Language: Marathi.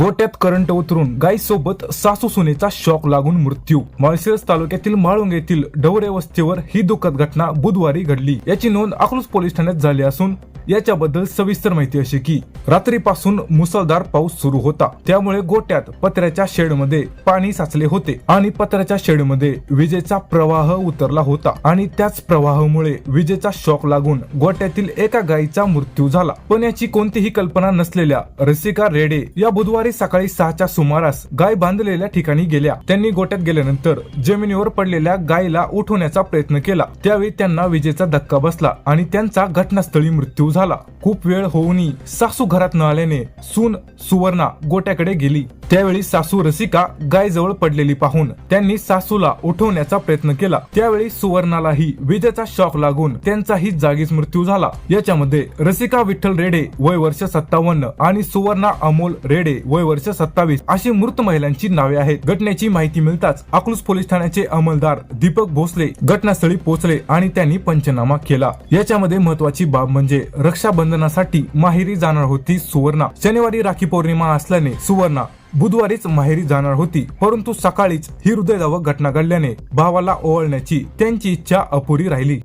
गोट्यात करंट उतरून गाई सोबत सासू सुनेचा शॉक लागून मृत्यू. माळशिरस तालुक्यातील माळुंग येथील डवरे वस्तीवर ही दुःखद घटना बुधवारी घडली. याची नोंद अकलूज पोलीस ठाण्यात झाली असून याच्याबद्दल सविस्तर माहिती अशी की रात्रीपासून मुसळधार पाऊस सुरू होता. त्यामुळे गोट्यात पत्र्याच्या शेडमध्ये पाणी साचले होते आणि पत्र्याच्या शेडमध्ये विजेचा प्रवाह उतरला होता. आणि त्याच प्रवाहामुळे विजेचा शॉक लागून गोट्यातील एका गायीचा मृत्यू झाला. पण याची कोणतीही कल्पना नसलेल्या रसिका रेडे या बुधवारी सकाळी सहाच्या सुमारास गाय बांधलेल्या ठिकाणी गेल्या. त्यांनी गोट्यात गेल्यानंतर जमिनीवर पडलेल्या गायीला उठवण्याचा प्रयत्न केला. त्यावेळी त्यांना विजेचा धक्का बसला आणि त्यांचा घटनास्थळी मृत्यू झाला. खूप वेळ होऊनही सासू घरात न आल्याने सून सुवर्णा गोट्याकडे गेली. त्यावेळी सासू रसिका गायजवळ पडलेली पाहून त्यांनी सासूला उठवण्याचा प्रयत्न केला. त्यावेळी सुवर्णालाही विजेचा शॉक लागून त्यांचाही जागीच मृत्यू झाला. याच्यामध्ये रसिका विठ्ठल रेडे वय वर्ष सत्तावन्न आणि सुवर्णा अमोल रेडे वय वर्ष सत्तावीस अशी मृत महिलांची नावे आहेत. घटनेची माहिती मिळताच अकलूज पोलीस ठाण्याचे अंमलदार दीपक भोसले घटनास्थळी पोहोचले आणि त्यांनी पंचनामा केला. याच्यामध्ये महत्वाची बाब म्हणजे रक्षाबंधनासाठी माहेरी जाणार होती सुवर्णा. शनिवारी राखी पौर्णिमा असल्याने सुवर्णा बुधवारीच माहेरी जाणार होती परंतु सकाळीच ही हृदयदावक घटना घडल्याने भावाला ओवाळण्याची त्यांची इच्छा अपुरी राहिली.